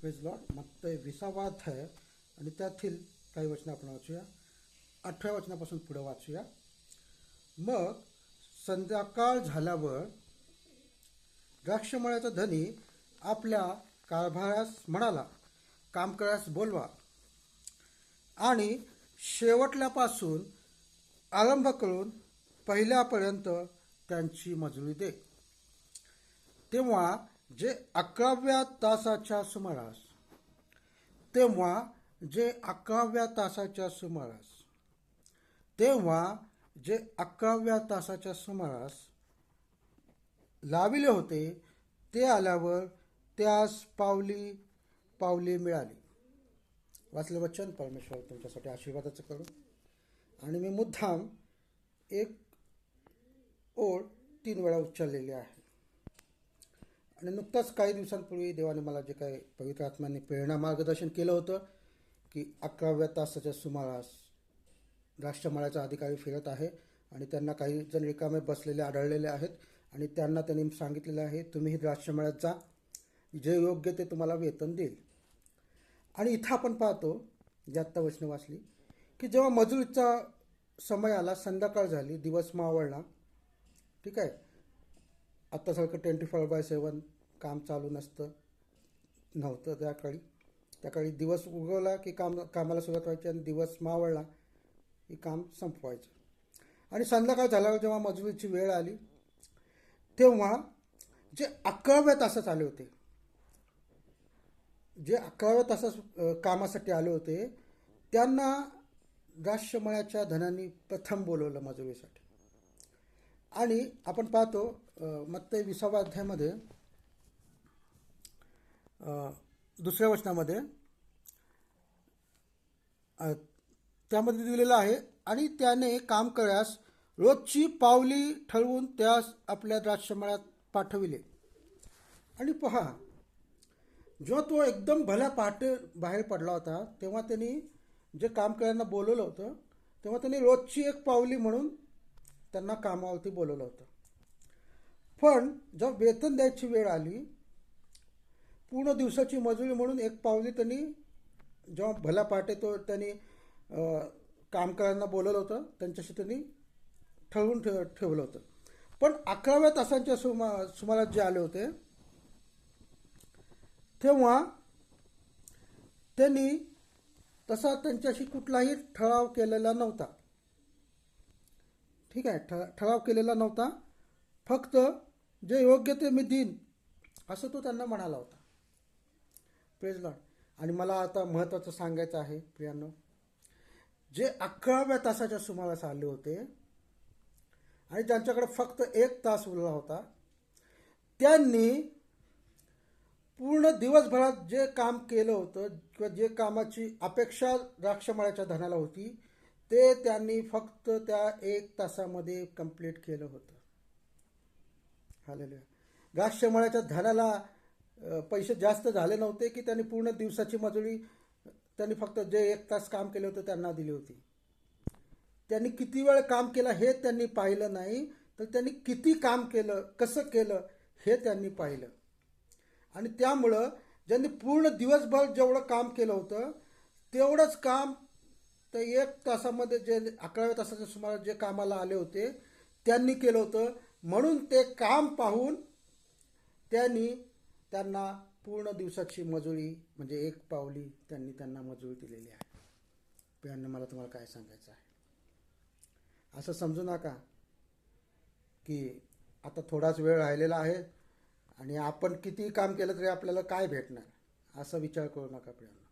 Praise Lord मत्तय विसावा अध्याय आणि त्यातील काही वचनं आपण वाचूया. आठव्या वचनापासून पुढे वाचूया. मग संध्याकाळ झाल्यावर द्राक्षमळ्याचा धनी आपल्या कारभारास म्हणाला काम करायस बोलवा. आणि शेवटल्यापासून आरंभ करून पहिल्यापर्यंत त्यांची मजुरी दे. तेव्हा जे अकराव्या तासाच्या सुमारास तेव्हा जे अकराव्या तासाच्या सुमारास तेव्हा जे अकराव्या तासाच्या सुमारास लाविले होते ते आल्यावर त्यास पावली पावली मिळाली. वाचलं वचन परमेश्वर तुमच्यासाठी आशीर्वादाचं करू आणि मी मुद्दाम एक ओळ तीन वेळा उच्चारलेली आहे. आणि नुकताच काही दिवसांपूर्वी देवाने मला जे काही पवित्र आत्म्याने प्रेरणा मार्गदर्शन केलं होतं की अकराव्या तासाच्या सुमारास राष्ट्रमाळ्याचा अधिकारी फिरत आहे आणि त्यांना काही जण रिकामे बसलेले आढळलेले आहेत आणि त्यांना त्यांनी सांगितलेलं आहे तुम्ही राष्ट्रमाळ्यात जा. जे योग्य ते तुम्हाला वेतन देईल. आणि इथं आपण पाहतो जे आत्ता वचनं वाचली की जेव्हा मजुरीचा समय आला संध्याकाळ झाली दिवस मावळला ठीक आहे आत्तासारखं ट्वेंटी फोर बाय सेवन काम चालू नसतं नव्हतं त्या काळी. त्या काळी दिवस उगवला की काम कामाला सुरुवात व्हायची आणि दिवस मावळला की काम संपवायचं. आणि संध्याकाळ झाल्यावर जेव्हा मजुरीची वेळ आली तेव्हा जे अकराव्या तासात आले होते जे अकराव्या तासात कामासाठी आले होते त्यांना द्राक्षमळ्याच्या धनांनी प्रथम बोलवलं मजुरीसाठी. आणि आपण पाहतो मत्ते विसावा अध्यायामध्ये दुसऱ्या वचनामध्ये त्यामध्ये दिलेलं आहे आणि त्याने काम करण्यास रोजची पावली ठरवून त्यास आपल्या द्राक्षमळ्यात पाठविले. आणि पहा जेव्हा तो एकदम भल्या पहाटे बाहेर पडला होता तेव्हा त्यांनी जे काम करायला बोलवलं होतं तेव्हा त्यांनी रोजची एक पावली म्हणून त्यांना कामावरती बोलवलं होतं. पण जेव्हा वेतन द्यायची वेळ आली पूर्ण दिवसाची मजुरी म्हणून एक पावली त्यांनी जेव्हा भला पहाटे तो त्यांनी कामकारांना बोलवलं होतं त्यांच्याशी त्यांनी ठरवून ठेव ठेवलं होतं. पण अकराव्या तासांच्या सुमा सुमारास जे आले होते तेव्हा त्यांनी तसा त्यांच्याशी कुठलाही ठराव केलेला नव्हता. ठीक आहे ठ ठराव केलेला नव्हता. फक्त जे योग्य ते मी देईन असं तो त्यांना म्हणाला होता. Praise Lord. आणि मला आता महत्त्वाचं सांगायचं आहे प्रियांनो. जे अकराव्या तासाच्या सुमारास आले होते आणि ज्यांच्याकडे फक्त एक तास उरला होता त्यांनी पूर्ण दिवसभरात जे काम केलं होतं किंवा जे कामाची अपेक्षा द्राक्षमळ्याच्या धनाला होती ते त्यांनी फक्त त्या एक तासामध्ये कंप्लीट केलं होतं. हालेलुया द्राक्षमळ्याच्या धनाला पैसे जास्त झाले नव्हते की त्यांनी पूर्ण दिवसाची मजुरी त्यांनी फक्त जे एक तास काम केले होते त्यांना दिली होती. त्यांनी किती वेळ काम केलं हे त्यांनी पाहिलं नाही तर त्यांनी किती काम केलं कसं केलं हे त्यांनी पाहिलं. आणि त्यामुळं ज्यांनी पूर्ण दिवसभर जेवढं काम केलं होतं तेवढंच काम तर एक तासामध्ये जे अकराव्या तासाच्या सुमारास जे कामाला आले होते त्यांनी केलं होतं. म्हणून ते काम पाहून त्यांनी त्यांना पूर्ण दिवसाची मजुरी म्हणजे एक पावली त्यांनी त्यांना मजुरी दिलेली आहे. प्रियांना मला तुम्हाला काय सांगायचं आहे? असं समजू नका की आता थोडाच वेळ राहिलेला आहे आणि आपण किती काम केलं तरी आपल्याला काय भेटणार? असा विचार करू नका प्रियांना.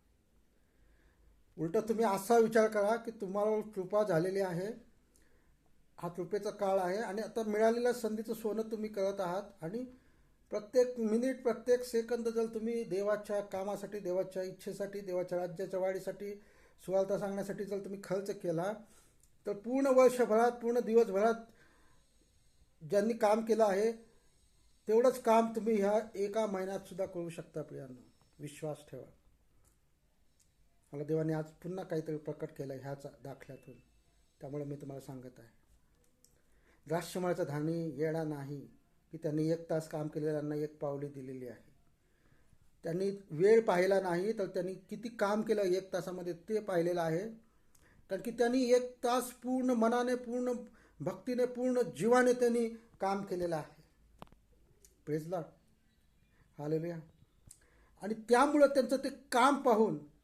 उलट तुम्ही असा विचार करा की तुम्हाला कृपा झालेली आहे. हा कृपेचा काळ आहे आणि आता मिळालेल्या संधीचं सोनं तुम्ही करत आहात आणि प्रत्येक मिनिट प्रत्येक सेकंद जर तुम्ही देवाच्या कामासाठी देवाच्या इच्छेसाठी देवाच्या राज्याच्या वाढीसाठी सुवार्ता सांगण्यासाठी जर तुम्ही खर्च केला तर पूर्ण वर्षभरात पूर्ण दिवसभरात ज्यांनी काम केलं आहे तेवढंच काम तुम्ही ह्या एका महिन्यात सुद्धा करू शकता प्रियांना विश्वास ठेवा. मला देवाने आज पुन्हा काहीतरी प्रकट केलं ह्याच दाखल्यातून. त्यामुळे मी तुम्हाला सांगत आहे. द्राक्षमळाचा धानी येणार नाही की त्यांनी एक तास काम केलेल्यांना एक पावली दिलेली आहे. त्यांनी वेळ पाहिला नाही तर त्यांनी किती काम केलं एक तासामध्ये ते पाहिलेलं आहे. कारण की त्यांनी एक तास पूर्ण मनाने पूर्ण भक्तीने पूर्ण जीवाने त्यांनी काम केलेलं आहे. प्रेजला हालेलुया आणि त्यामुळं त्यांचं ते काम पाहून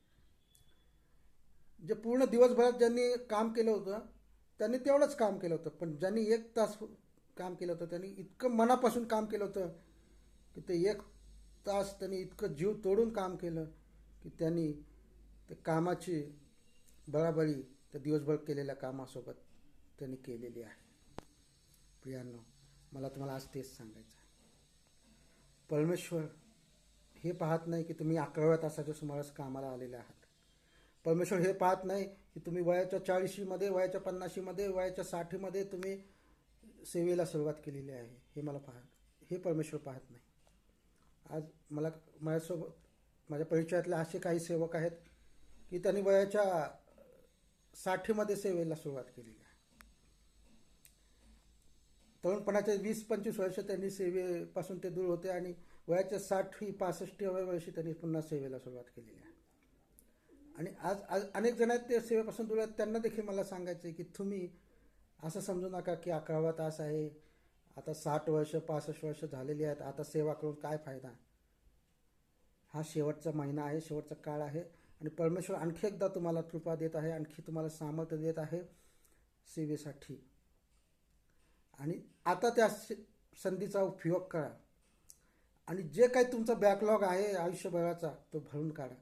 जे पूर्ण दिवसभरात ज्यांनी काम केलं होतं त्यांनी तेवढंच काम केलं होतं. पण ज्यांनी एक तास काम केलं होतं त्यांनी इतकं मनापासून काम केलं होतं की ते एक तास त्यांनी इतकं जीव तोडून काम केलं की त्यांनी ते कामाची बराबरी त्या दिवसभर केलेल्या कामासोबत त्यांनी केलेली आहे. प्रियांनो मला तुम्हाला आज तेच सांगायचं आहे. परमेश्वर हे पाहत नाही की तुम्ही अकराव्या तासाच्या सुमारास कामाला आलेले आहात. परमेश्वर हे पाहत नाही की तुम्ही वयाच्या चाळीशीमध्ये वयाच्या पन्नाशीमध्ये वयाच्या साठीमध्ये तुम्ही सेवेला सुरुवात केलेली आहे. हे मला पाहत हे परमेश्वर पाहत नाही. आज मला माझ्यासोबत माझ्या परिचयातले असे काही सेवक आहेत की त्यांनी वयाच्या साठीमध्ये सेवेला सुरुवात केलेली आहे. तरुणपणाचे वीस पंचवीस वर्ष त्यांनी सेवेपासून ते दूर होते आणि वयाच्या साठी पासष्टीव्या वर्षी त्यांनी पुन्हा सेवेला सुरुवात केलेली आहे. आणि आज आज अनेक जण आहेत ते सेवेपासून दूर आहेत. त्यांना देखील मला सांगायचं आहे की तुम्ही असं समजू नका की अकरावा तास आहे. आता साठ वर्ष पासष्ट वर्ष झालेली आहेत. आता सेवा करून काय फायदा? हा शेवटचा महिना आहे शेवटचा काळ आहे. आणि परमेश्वर आणखी एकदा तुम्हाला कृपा देत आहे आणखी तुम्हाला सामर्थ्य देत आहे सेवेसाठी. आणि आता त्या संधीचा उपयोग करा. आणि जे काही तुमचा बॅकलॉग आहे आयुष्यभराचा तो भरून काढा.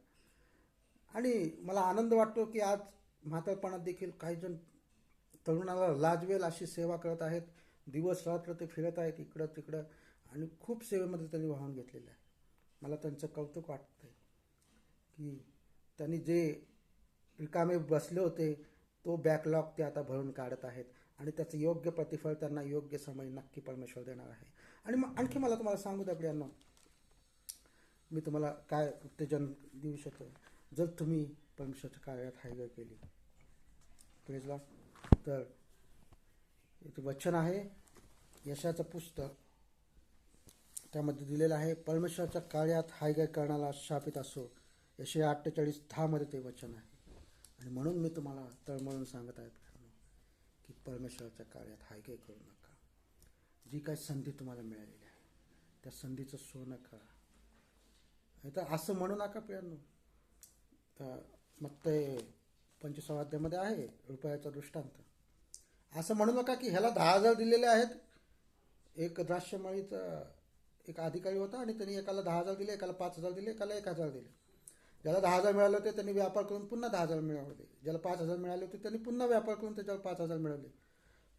आणि मला आनंद वाटतो की आज म्हातारपणात देखील काही जण तरुणाला लाजवेल अशी सेवा करत आहेत. दिवस रात्र ते फिरत आहेत इकडं तिकडं आणि खूप सेवेमध्ये त्यांनी वाहून घेतलेलं आहे. मला त्यांचं कौतुक वाटतं आहे की त्यांनी जे रिकामे बसले होते तो बॅकलॉग ते आता भरून काढत आहेत आणि त्याचं योग्य प्रतिफळ त्यांना योग्य समय नक्की परमेश्वर देणार आहे. आणि मग आणखी मला तुम्हाला सांगू द्या मी तुम्हाला काय उत्तेजन देऊ शकतो? जर तुम्ही परमेश्वरच्या कार्यात हायगर केली. प्रेजला तर इथे वचन आहे. यशाचं पुस्तक त्यामध्ये दिलेलं आहे परमेश्वराच्या कार्यात हायगर करणारा शापित असो. यशे अठ्ठेचाळीस दहामध्ये ते वचन आहे. आणि म्हणून मी तुम्हाला तळमळून सांगत आहे की परमेश्वराच्या कार्यात हायगर करू नका. जी काही संधी तुम्हाला मिळालेली आहे त्या संधीचं सोनं करा. नाही तर असं म्हणू नका प्रियांनो मग ते पंचवीसाव्या अध्यायामध्ये आहे रुपयाचा दृष्टांत. असं म्हणू नका की ह्याला दहा हजार दिलेले आहेत. एक द्राक्षमळीचा एक अधिकारी होता आणि त्यांनी एकाला दहा हजार दिले एकाला पाच हजार दिले एकाला एक हजार दिले. ज्याला दहा हजार मिळाले होते त्यांनी व्यापार करून पुन्हा दहा हजार मिळवले ज्याला पाच हजार मिळाले होते त्यांनी पुन्हा व्यापार करून त्याच्यावर पाच हजार मिळवले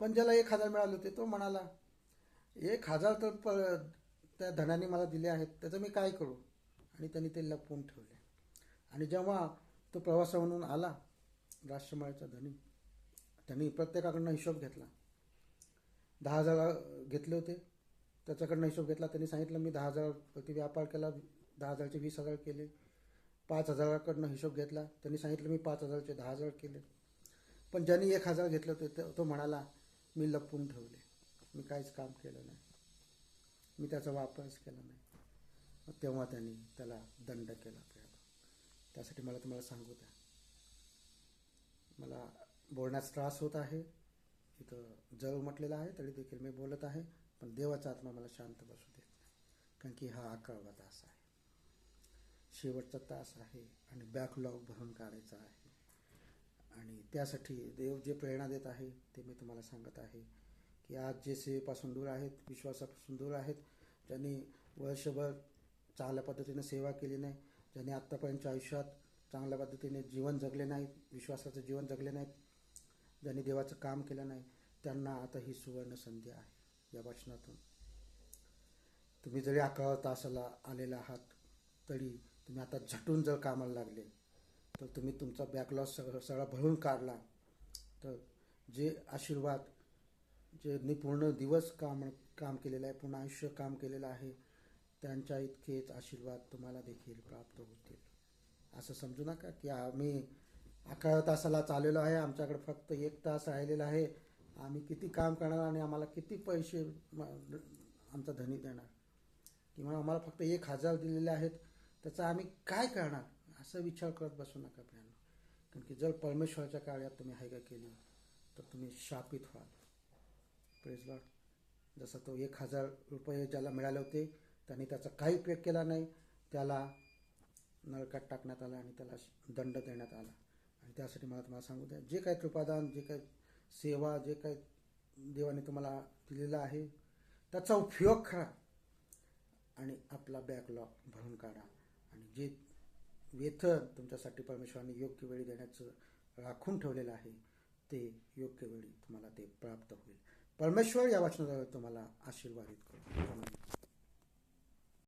पण ज्याला एक हजार मिळाले होते तो म्हणाला एक हजार तर प त्या धनाने मला दिले आहेत त्याचं मी काय करू? आणि त्यांनी ते लपवून ठेवले. आणि जेव्हा तो प्रवासा म्हणून आला राष्ट्रमाळ्याचा धनी त्यांनी प्रत्येकाकडनं हिशोब घेतला. दहा हजार घेतले होते. त्याच्याकडनं हिशोब घेतला. त्यांनी सांगितलं मी दहा हजारवरती व्यापार केला दहा हजारचे वीस हजार केले. पाच हजाराकडनं हिशोब घेतला. त्यांनी सांगितलं मी पाच हजारचे दहा हजार केले. पण ज्यांनी एक हजार घेतलं होते तो- तो म्हणाला मी लपवून ठेवले. मी काहीच काम केलं नाही. मी त्याचा वापरच केला नाही. तेव्हा त्यांनी त्याला दंड केला. त्यासाठी मला तुम्हाला सांगू द्या. मला बोलण्यास त्रास होत आहे. इथं जळ म्हटलेलं आहे तरी देखील मी बोलत आहे पण देवाचा आत्मा मला शांत बसू देत नाही. कारण की हा अकरावा तास आहे. शेवटचा तास आहे आणि बॅकलॉग भरून काढायचा आहे. आणि त्यासाठी देव जे प्रेरणा देत आहे ते मी तुम्हाला सांगत आहे की आज जे सेवेपासून दूर आहेत विश्वासापासून दूर आहेत ज्यांनी वर्षभर चांगल्या पद्धतीने सेवा केली नाही ज्यांनी आत्तापर्यंतच्या आयुष्यात चांगल्या पद्धतीने जीवन जगले नाही विश्वासाचं जीवन जगले नाही ज्यांनी देवाचं काम केलं नाही त्यांना आता ही सुवर्ण संधी आहे या वाचनातून. तुम्ही जरी अकरा तासाला आलेला आहात तरी तुम्ही आता झटून जर कामाला लागले तर तुम्ही तुमचा बॅकलॉग सगळं सगळा भरून काढला तर जे आशीर्वाद जे पूर्ण दिवस काम काम केलेलं आहे पूर्ण आयुष्य काम केलेलं आहे त्यांच्या इतकेच आशीर्वाद तुम्हाला देखील प्राप्त होतील. असं समजू नका की आम्ही अकरा तासाला चाललेलो आहे आमच्याकडे फक्त एक तास राहिलेला आहे. आम्ही किती काम करणार आणि आम्हाला किती पैसे आमचा धनी देणार? किंवा आम्हाला फक्त एक हजार दिलेले आहेत त्याचा आम्ही काय करणार? असं विचार करत बसू नका प्रियांनो. कारण की जर परमेश्वराच्या कार्यात तुम्ही हायगा केली तर तुम्ही शापित व्हाल. प्रेज लॉर्ड जसं तो एक हजार रुपये ज्याला मिळाले होते त्यांनी त्याचा काही उपयोग केला नाही. त्याला नळकात टाकण्यात आला आणि त्याला दंड देण्यात आला. आणि त्यासाठी मला तुम्हाला सांगू द्या जे काही कृपादान जे काही सेवा जे काही देवाने तुम्हाला दिलेलं आहे त्याचा उपयोग करा आणि आपला बॅकलॉग भरून काढा. आणि जे वेतन तुमच्यासाठी परमेश्वराने योग्य वेळी देण्याचं राखून ठेवलेलं आहे ते योग्य वेळी तुम्हाला ते प्राप्त होईल. परमेश्वर या वाचनाद्वारे तुम्हाला आशीर्वादित करू